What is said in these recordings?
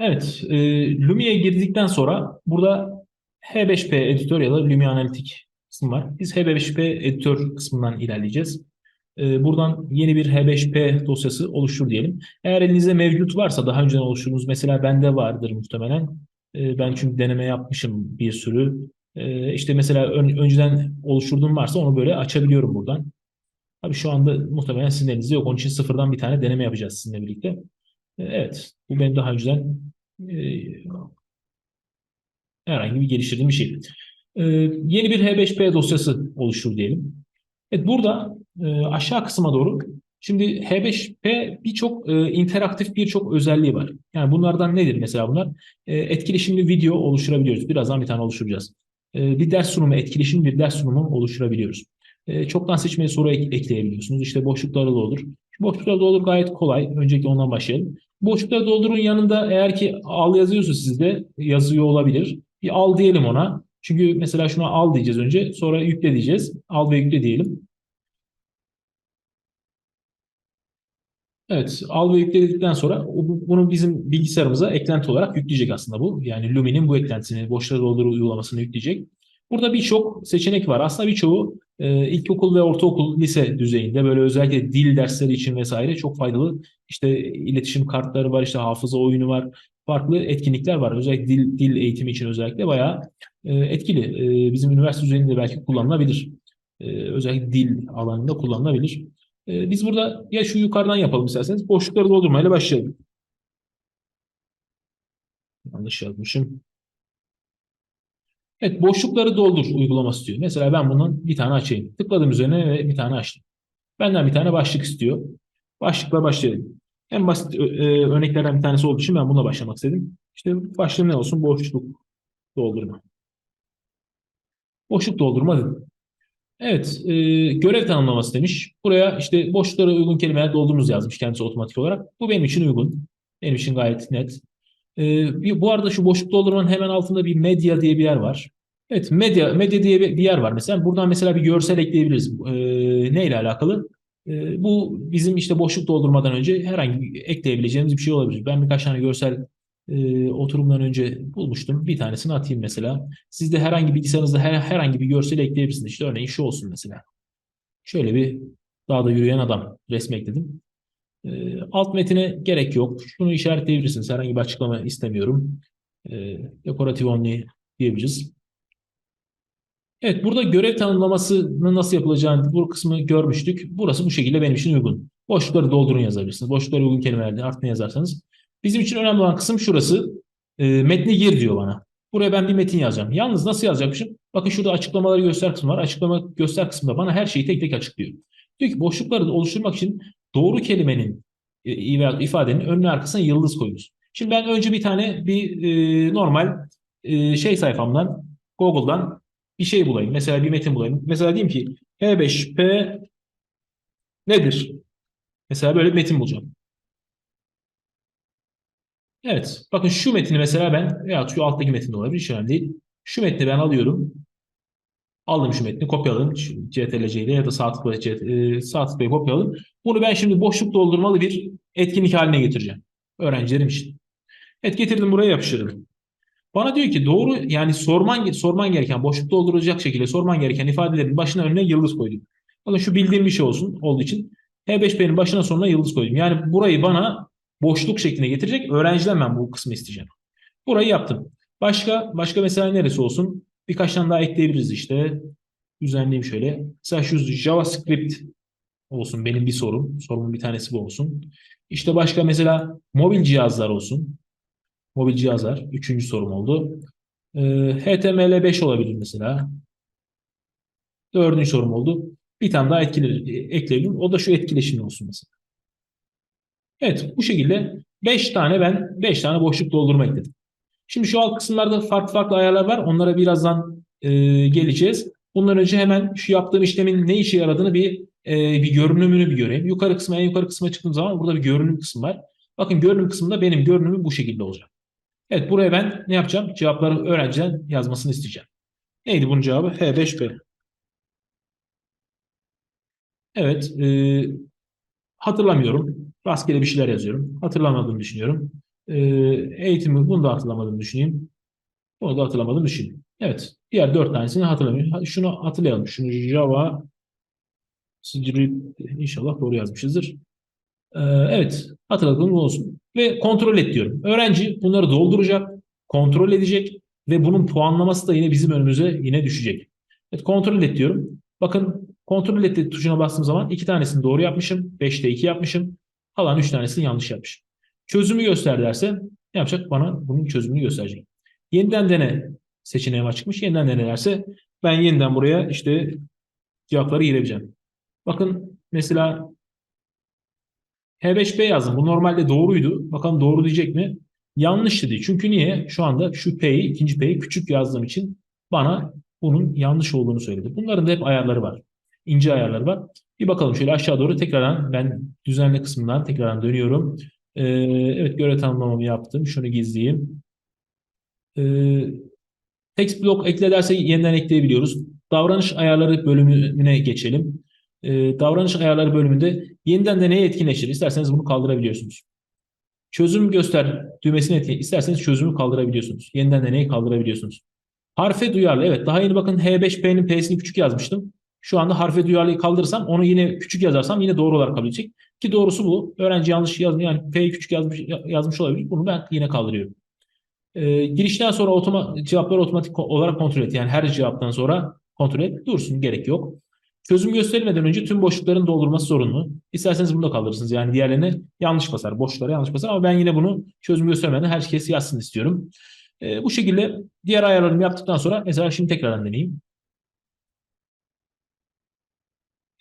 Evet, e, Lumi'ye girdikten sonra burada H5P editör ya da Lumi analitik kısmı var. Biz H5P editör kısmından ilerleyeceğiz. E, buradan yeni bir H5P dosyası oluştur diyelim. Eğer elinizde mevcut varsa daha önceden oluşturduğunuz mesela bende vardır muhtemelen. E, ben çünkü deneme yapmışım bir sürü. E, işte mesela ön- önceden oluşturduğum varsa onu böyle açabiliyorum buradan. Tabii şu anda muhtemelen sizin elinizde yok. Onun için sıfırdan bir tane deneme yapacağız sizinle birlikte. E, Evet, bu benim daha önceden e, herhangi bir geliştirdiğim bir şey. E, yeni bir H5P dosyası oluştur diyelim. Evet, burada e, aşağı kısma doğru şimdi H5P birçok e, interaktif birçok özelliği var. Yani bunlardan nedir mesela bunlar? E, etkileşimli video oluşturabiliyoruz. Birazdan bir tane oluşturacağız. E, bir ders sunumu, etkileşimli bir ders sunumu oluşturabiliyoruz. E, çoktan seçmeli soru ek- ekleyebiliyorsunuz. İşte boşlukları doldur. Boşlukları doldur gayet kolay. Öncelikle ondan başlayalım. Boşlukları doldurun yanında eğer ki al yazıyorsa sizde yazıyor olabilir. Bir al diyelim ona. Çünkü mesela şuna al diyeceğiz önce. Sonra yükle diyeceğiz. Al ve yükle diyelim. Evet, al ve yükle dedikten sonra bu- bunu bizim bilgisayarımıza eklenti olarak yükleyecek aslında bu. Yani Lumi'nin bu eklentisini, boşları doldur uygulamasını yükleyecek. Burada birçok seçenek var. Aslında birçoğu e, ilkokul ve ortaokul, lise düzeyinde böyle özellikle dil dersleri için vesaire çok faydalı. İşte iletişim kartları var, işte hafıza oyunu var, farklı etkinlikler var. Özellikle dil, dil eğitimi için özellikle bayağı e, etkili. E, bizim üniversite düzeyinde belki kullanılabilir. E, özellikle dil alanında kullanılabilir. E, biz burada ya şu yukarıdan yapalım isterseniz. Boşlukları doldurmayla başlayalım. Yanlış yazmışım. Evet, boşlukları doldur uygulaması diyor. Mesela ben bunun bir tane açayım. Tıkladım üzerine ve bir tane açtım. Benden bir tane başlık istiyor. Başlıkla başlayalım. En basit e, örneklerden bir tanesi olduğu için ben buna başlamak istedim. İşte başlığım ne olsun? Boşluk doldurma. Boşluk doldurma dedim. Evet, e, görev tanımlaması demiş. Buraya işte boşluklara uygun kelimeler doldurunuz yazmış kendisi otomatik olarak. Bu benim için uygun. Benim için gayet net. E, bir- bu arada şu boşluk doldurmanın hemen altında bir medya diye bir yer var. Evet, medya medya diye bir yer var mesela. Buradan mesela bir görsel ekleyebiliriz. E, neyle alakalı? E, bu bizim işte boşluk doldurmadan önce herhangi ekleyebileceğimiz bir şey olabilir. Ben birkaç tane görsel e, oturumdan önce bulmuştum. Bir tanesini atayım mesela. Siz de herhangi bilgisayarınızda her, herhangi bir görsel ekleyebilirsiniz. İşte örneğin şu olsun mesela. Şöyle bir dağda yürüyen adam resmi ekledim. E, alt metine gerek yok. Şunu işaretleyebilirsiniz. Herhangi bir açıklama istemiyorum. E, dekoratif only diyebiliriz. Evet, burada görev tanımlamasının nasıl yapılacağını bu kısmı görmüştük. Burası bu şekilde benim için uygun. Boşlukları doldurun yazabilirsiniz. Boşluklara uygun kelimelerle artı ne yazarsanız. Bizim için önemli olan kısım şurası. E, metne gir diyor bana. Buraya ben bir metin yazacağım. Yalnız nasıl yazacakmışım? Bakın şurada açıklamaları göster kısmı var. Açıklama göster kısmında bana her şeyi tek tek açıklıyor. Diyor ki boşlukları oluşturmak için doğru kelimenin e, ifadenin önüne arkasına yıldız koyunuz. Şimdi ben önce bir tane bir e, normal e, şey sayfamdan Google'dan bir şey bulayım. Mesela bir metin bulayım. Mesela diyeyim ki H5P nedir? Mesela böyle bir metin bulacağım. Evet. Bakın şu metni mesela ben veya şu alttaki metin de olabilir. Hiç önemli değil. Şu metni ben alıyorum. Aldım şu metni kopyaladım. Şu CTRL ile ya da sağ tıkla e, sağ tıklayıp kopyaladım. Bunu ben şimdi boşluk doldurmalı bir etkinlik haline getireceğim. Öğrencilerim için. Evet getirdim buraya yapıştırdım. Bana diyor ki doğru yani sorman sorman gereken boşluk dolduracak şekilde sorman gereken ifadelerin başına önüne yıldız koydum. Bakın şu bildiğim bir şey olsun olduğu için H5P'nin başına sonuna yıldız koydum. Yani burayı bana boşluk şekline getirecek öğrenciden ben bu kısmı isteyeceğim. Burayı yaptım. Başka başka mesela neresi olsun? Birkaç tane daha ekleyebiliriz işte. Düzenleyeyim şöyle. Mesela şu JavaScript olsun benim bir sorum. Sorumun bir tanesi bu olsun. İşte başka mesela mobil cihazlar olsun. Mobil cihazlar. Üçüncü sorum oldu. Ee, HTML5 olabilir mesela. Dördüncü sorum oldu. Bir tane daha etkili, ekleyelim. O da şu etkileşimli olsun mesela. Evet bu şekilde 5 tane ben 5 tane boşluk doldurma ekledim. Şimdi şu alt kısımlarda farklı farklı ayarlar var. Onlara birazdan e, geleceğiz. Bundan önce hemen şu yaptığım işlemin ne işe yaradığını bir e, bir görünümünü bir göreyim. Yukarı kısma en yukarı kısma çıktığım zaman burada bir görünüm kısmı var. Bakın görünüm kısmında benim görünümüm bu şekilde olacak. Evet buraya ben ne yapacağım? Cevapları öğrenciden yazmasını isteyeceğim. Neydi bunun cevabı? H5B. Evet. E, hatırlamıyorum. Rastgele bir şeyler yazıyorum. Hatırlamadığımı düşünüyorum. E, eğitimi bunu da hatırlamadığımı düşüneyim. Bunu da hatırlamadığımı düşüneyim. Evet. Diğer dört tanesini hatırlamıyorum. Ha, Şunu hatırlayalım. Şunu Java script inşallah doğru yazmışızdır. Ee, evet, hatırladığım olsun. Ve kontrol et diyorum. Öğrenci bunları dolduracak, kontrol edecek ve bunun puanlaması da yine bizim önümüze yine düşecek. Evet, kontrol et diyorum. Bakın kontrol et tuşuna bastığım zaman iki tanesini doğru yapmışım. 5'te 2 yapmışım. Kalan 3 tanesini yanlış yapmışım. Çözümü göster derse ne yapacak? Bana bunun çözümünü gösterecek. Yeniden dene seçeneğim çıkmış. Yeniden dene derse ben yeniden buraya işte cevapları girebileceğim. Bakın mesela H5P yazdım. Bu normalde doğruydu. Bakalım doğru diyecek mi? Yanlış dedi. Çünkü niye? Şu anda şu P'yi, ikinci P'yi küçük yazdığım için bana bunun yanlış olduğunu söyledi. Bunların da hep ayarları var. İnce ayarları var. Bir bakalım şöyle aşağı doğru tekrardan ben düzenli kısmından tekrardan dönüyorum. Ee, evet görev tanımlamamı yaptım. Şunu gizleyeyim. Ee, text block ekle derse yeniden ekleyebiliyoruz. Davranış ayarları bölümüne geçelim e, davranış ayarları bölümünde yeniden de neyi etkinleştirir? İsterseniz bunu kaldırabiliyorsunuz. Çözüm göster düğmesini etkin. İsterseniz çözümü kaldırabiliyorsunuz. Yeniden deneyi kaldırabiliyorsunuz. Harfe duyarlı. Evet daha yeni bakın H5P'nin P'sini küçük yazmıştım. Şu anda harfe duyarlıyı kaldırırsam onu yine küçük yazarsam yine doğru olarak kabul edecek. Ki doğrusu bu. Öğrenci yanlış yazmış yani P'yi küçük yazmış, yazmış olabilir. Bunu ben yine kaldırıyorum. Ee, girişten sonra otoma, cevapları otomatik olarak kontrol et. Yani her cevaptan sonra kontrol et. Dursun gerek yok. Çözüm gösterilmeden önce tüm boşlukların doldurması zorunlu. İsterseniz bunu da kaldırırsınız. Yani diğerlerini yanlış basar. Boşluklara yanlış basar ama ben yine bunu çözüm göstermeden herkes yazsın istiyorum. E, bu şekilde diğer ayarlarımı yaptıktan sonra mesela şimdi tekrardan deneyeyim.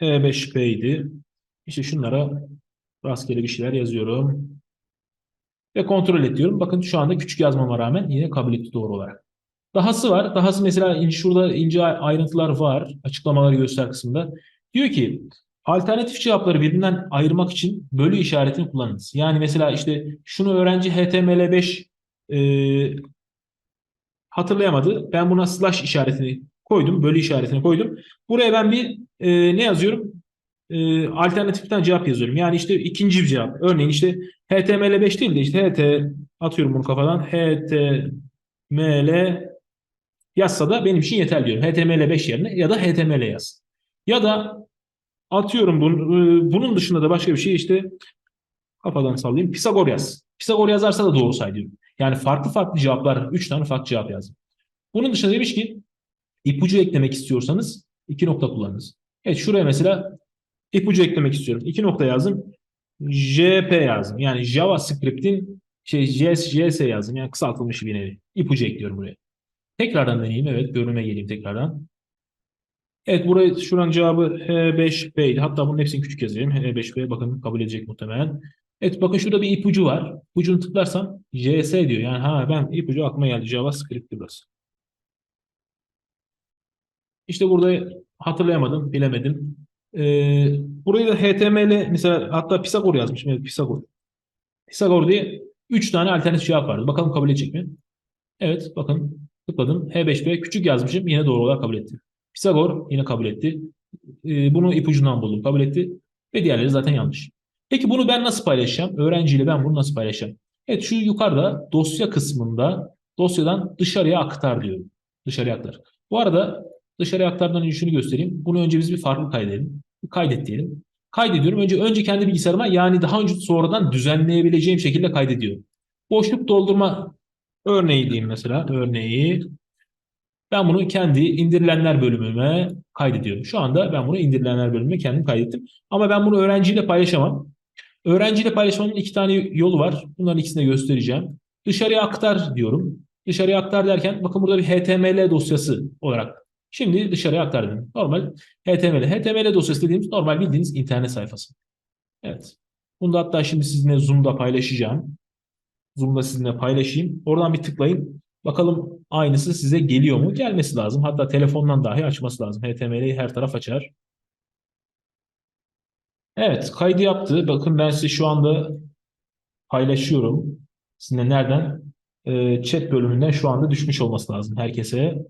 E5P idi. İşte şunlara rastgele bir şeyler yazıyorum. Ve kontrol ediyorum. Bakın şu anda küçük yazmama rağmen yine kabul etti doğru olarak. Dahası var. Dahası mesela şurada ince ayrıntılar var. Açıklamaları göster kısmında. Diyor ki alternatif cevapları birbirinden ayırmak için bölü işaretini kullanınız. Yani mesela işte şunu öğrenci HTML5 e, hatırlayamadı. Ben buna slash işaretini koydum. Bölü işaretini koydum. Buraya ben bir e, ne yazıyorum? E, alternatiften cevap yazıyorum. Yani işte ikinci bir cevap. Örneğin işte HTML5 değil de işte HT atıyorum bunu kafadan. HTML yazsa da benim için yeter diyorum. HTML5 yerine ya da HTML yaz. Ya da atıyorum bunu, e, bunun dışında da başka bir şey işte kafadan sallayayım. Pisagor yaz. Pisagor yazarsa da doğru say diyorum. Yani farklı farklı cevaplar, 3 tane farklı cevap yazdım. Bunun dışında demiş ki ipucu eklemek istiyorsanız iki nokta kullanınız. Evet şuraya mesela ipucu eklemek istiyorum. İki nokta yazdım. JP yazdım. Yani JavaScript'in şey JS, JS yazdım. Yani kısaltılmış bir nevi. İpucu ekliyorum buraya. Tekrardan deneyeyim. Evet görünüme geleyim tekrardan. Evet buraya şuranın cevabı H5B idi. Hatta bunun hepsini küçük yazayım. H5B bakın kabul edecek muhtemelen. Evet bakın şurada bir ipucu var. İpucunu tıklarsam JS diyor. Yani ha ben ipucu aklıma geldi. JavaScript burası. İşte burada hatırlayamadım, bilemedim. Ee, burayı da HTML mesela hatta Pisagor yazmışım. Evet Pisagor. Pisagor diye 3 tane alternatif cevap vardı. Bakalım kabul edecek mi? Evet bakın Tıkladım. H5B küçük yazmışım. Yine doğru olarak kabul etti. Pisagor yine kabul etti. Ee, bunu ipucundan buldum. Kabul etti. Ve diğerleri zaten yanlış. Peki bunu ben nasıl paylaşacağım? Öğrenciyle ben bunu nasıl paylaşacağım? Evet şu yukarıda dosya kısmında dosyadan dışarıya aktar diyorum. Dışarıya aktar. Bu arada dışarıya aktardan şunu göstereyim. Bunu önce biz bir farklı kaydedelim. Bir kaydet diyelim. Kaydediyorum. Önce önce kendi bilgisayarıma yani daha önce sonradan düzenleyebileceğim şekilde kaydediyorum. Boşluk doldurma Örneği diyeyim mesela. Örneği. Ben bunu kendi indirilenler bölümüme kaydediyorum. Şu anda ben bunu indirilenler bölümüme kendim kaydettim. Ama ben bunu öğrenciyle paylaşamam. Öğrenciyle paylaşmamın iki tane yolu var. Bunların ikisini de göstereceğim. Dışarıya aktar diyorum. Dışarıya aktar derken bakın burada bir HTML dosyası olarak. Şimdi dışarıya aktar dedim. Normal HTML. HTML dosyası dediğimiz normal bildiğiniz internet sayfası. Evet. Bunu da hatta şimdi sizinle Zoom'da paylaşacağım. Zoom'da sizinle paylaşayım. Oradan bir tıklayın. Bakalım aynısı size geliyor mu? Gelmesi lazım. Hatta telefondan dahi açması lazım. HTML'i her taraf açar. Evet kaydı yaptı. Bakın ben size şu anda paylaşıyorum. Sizinle nereden? Ee, chat bölümünden şu anda düşmüş olması lazım herkese.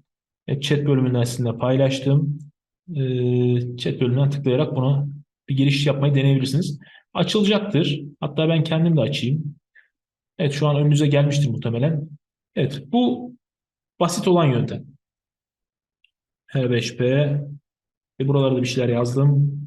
Evet, chat bölümünden sizinle paylaştım. Ee, chat bölümünden tıklayarak bunu bir giriş yapmayı deneyebilirsiniz. Açılacaktır. Hatta ben kendim de açayım. Evet şu an önünüze gelmiştir muhtemelen. Evet bu basit olan yöntem. H5P ve buralarda bir şeyler yazdım.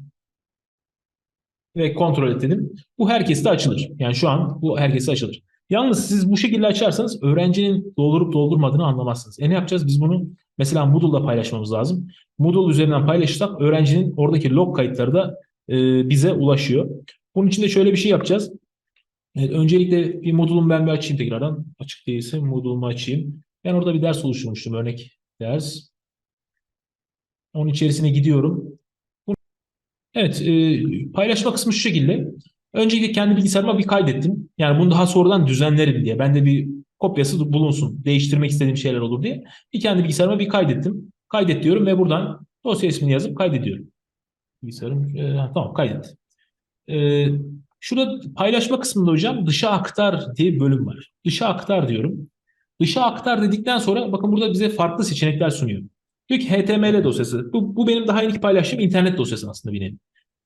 Ve kontrol et dedim. Bu herkeste açılır. Yani şu an bu herkeste açılır. Yalnız siz bu şekilde açarsanız öğrencinin doldurup doldurmadığını anlamazsınız. E ne yapacağız? Biz bunu mesela Moodle'da paylaşmamız lazım. Moodle üzerinden paylaşırsak öğrencinin oradaki log kayıtları da e, bize ulaşıyor. Bunun için de şöyle bir şey yapacağız. Evet, öncelikle bir Moodle'umu ben bir açayım tekrardan. Açık değilse Moodle'umu açayım. Ben orada bir ders oluşturmuştum. Örnek ders. Onun içerisine gidiyorum. Evet, e, paylaşma kısmı şu şekilde. Öncelikle kendi bilgisayarıma bir kaydettim. Yani bunu daha sonradan düzenlerim diye. Bende bir kopyası bulunsun. Değiştirmek istediğim şeyler olur diye. Bir kendi bilgisayarıma bir kaydettim. Kaydet diyorum ve buradan dosya ismini yazıp kaydediyorum. Bilgisayarım, e, tamam kaydet. E, şurada paylaşma kısmında hocam dışa aktar diye bir bölüm var. Dışa aktar diyorum. Dışa aktar dedikten sonra bakın burada bize farklı seçenekler sunuyor. Diyor ki HTML dosyası. Bu, bu benim daha yeni paylaştığım internet dosyası aslında nevi.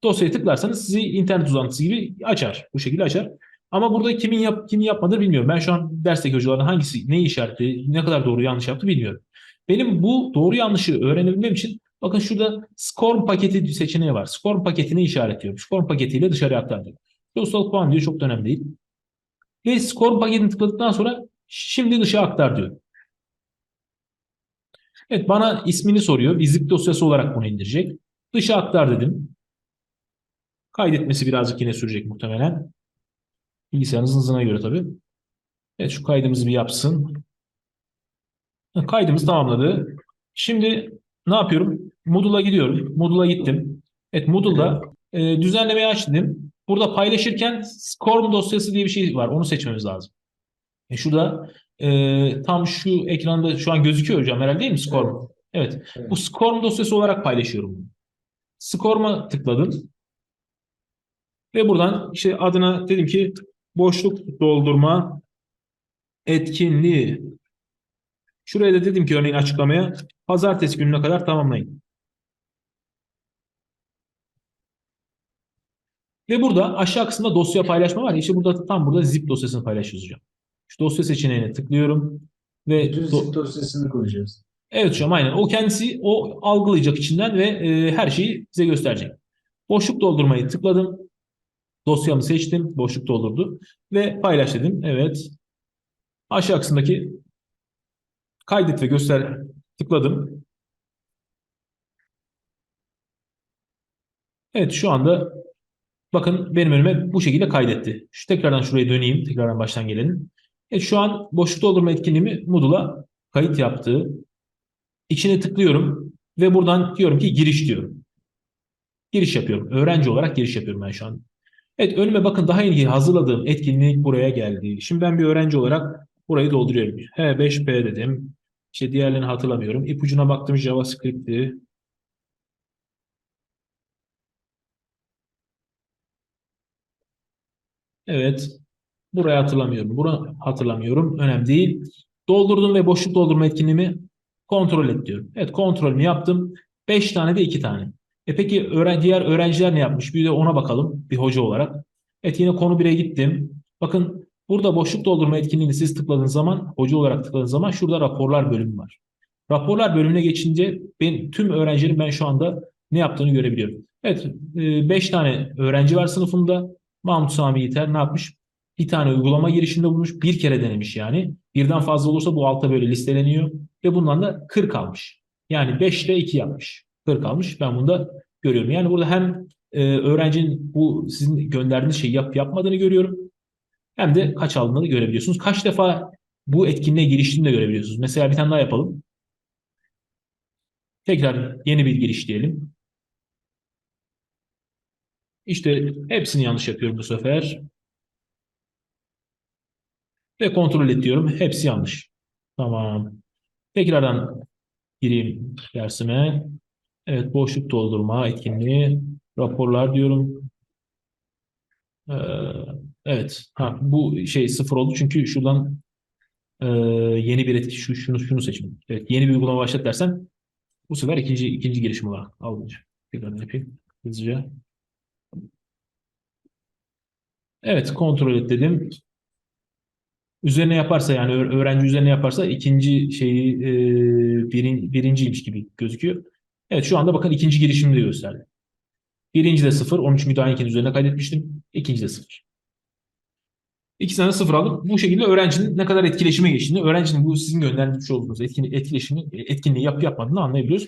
Dosyaya tıklarsanız sizi internet uzantısı gibi açar. Bu şekilde açar. Ama burada kimin yap, kimin yapmadığını bilmiyorum. Ben şu an dersteki hocaların hangisi neyi işaretli, ne kadar doğru yanlış yaptı bilmiyorum. Benim bu doğru yanlışı öğrenebilmem için bakın şurada SCORM paketi seçeneği var. SCORM paketini işaretliyorum. SCORM paketiyle dışarıya aktar diyor. Ustalık puan diyor çok da önemli değil. Ve SCORM paketini tıkladıktan sonra şimdi dışarı aktar diyor. Evet bana ismini soruyor. Bir dosyası olarak bunu indirecek. Dışa aktar dedim. Kaydetmesi birazcık yine sürecek muhtemelen. Bilgisayarınızın hızına göre tabii. Evet şu kaydımızı bir yapsın. Kaydımız tamamladı. Şimdi ne yapıyorum? Moodle'a gidiyorum. Moodle'a gittim. Evet Moodle'da e, düzenlemeyi açtım. Burada paylaşırken SCORM dosyası diye bir şey var. Onu seçmemiz lazım. E şurada e, tam şu ekranda şu an gözüküyor hocam herhalde değil mi SCORM? Evet. evet. evet. Bu SCORM dosyası olarak paylaşıyorum. SCORM'a tıkladım. Ve buradan işte adına dedim ki boşluk doldurma etkinliği. Şuraya da dedim ki örneğin açıklamaya pazartesi gününe kadar tamamlayın. Ve burada aşağı kısımda dosya paylaşma var. İşte burada tam burada zip dosyasını paylaşıyoruz hocam. Şu dosya seçeneğine tıklıyorum. Ve Bütün zip dosyasını koyacağız. Evet hocam aynen. O kendisi o algılayacak içinden ve e, her şeyi bize gösterecek. Boşluk doldurmayı tıkladım. Dosyamı seçtim. Boşluk doldurdu. Ve paylaş dedim. Evet. Aşağı kısımdaki kaydet ve göster tıkladım. Evet şu anda bakın benim önüme bu şekilde kaydetti. Şu tekrardan şuraya döneyim. Tekrardan baştan gelelim. Evet şu an boşluk doldurma etkinliğimi Moodle'a kayıt yaptı. İçine tıklıyorum ve buradan diyorum ki giriş diyorum. Giriş yapıyorum. Öğrenci olarak giriş yapıyorum ben şu an. Evet önüme bakın daha yeni hazırladığım etkinlik buraya geldi. Şimdi ben bir öğrenci olarak burayı dolduruyorum. H5P dedim. İşte diğerlerini hatırlamıyorum. İpucuna baktım JavaScript'ti. Evet. Burayı hatırlamıyorum. Bunu hatırlamıyorum. Önemli değil. Doldurdum ve boşluk doldurma etkinliğimi kontrol et diyorum. Evet kontrolümü yaptım. 5 tane de 2 tane. E peki öğren diğer öğrenciler ne yapmış? Bir de ona bakalım bir hoca olarak. Evet yine konu 1'e gittim. Bakın burada boşluk doldurma etkinliğini siz tıkladığınız zaman, hoca olarak tıkladığınız zaman şurada raporlar bölümü var. Raporlar bölümüne geçince ben, tüm öğrencilerin ben şu anda ne yaptığını görebiliyorum. Evet 5 e, tane öğrenci var sınıfında. Mahmut Sami Yeter ne yapmış? Bir tane uygulama girişinde bulmuş. Bir kere denemiş yani. Birden fazla olursa bu altta böyle listeleniyor. Ve bundan da 40 almış. Yani 5 ile 2 yapmış. 40 almış. Ben bunu da görüyorum. Yani burada hem e, öğrencinin bu sizin gönderdiğiniz şeyi yap yapmadığını görüyorum. Hem de kaç aldığını görebiliyorsunuz. Kaç defa bu etkinliğe giriştiğini de görebiliyorsunuz. Mesela bir tane daha yapalım. Tekrar yeni bir giriş diyelim. İşte hepsini yanlış yapıyorum bu sefer. Ve kontrol ediyorum. Hepsi yanlış. Tamam. Tekrardan gireyim dersime. Evet boşluk doldurma etkinliği. Raporlar diyorum. Ee, evet. Ha, bu şey sıfır oldu çünkü şuradan e, yeni bir etki şu, şunu şunu seçim. Evet, yeni bir uygulama başlat dersen bu sefer ikinci ikinci girişim olarak alınacak. Tekrar yapayım hızlıca. Evet kontrol et dedim. Üzerine yaparsa yani öğ- öğrenci üzerine yaparsa ikinci şeyi e, birin, birinciymiş gibi gözüküyor. Evet şu anda bakın ikinci girişimde gösterdi. Birinci de sıfır. 13 müdahalekinin üzerine kaydetmiştim. İkinci de sıfır. İkisinden de sıfır aldım. Bu şekilde öğrencinin ne kadar etkileşime geçtiğini, öğrencinin bu sizin göndermiş olduğunuz etkin, etkileşimi, etkinliği yap yapmadığını anlayabiliyoruz.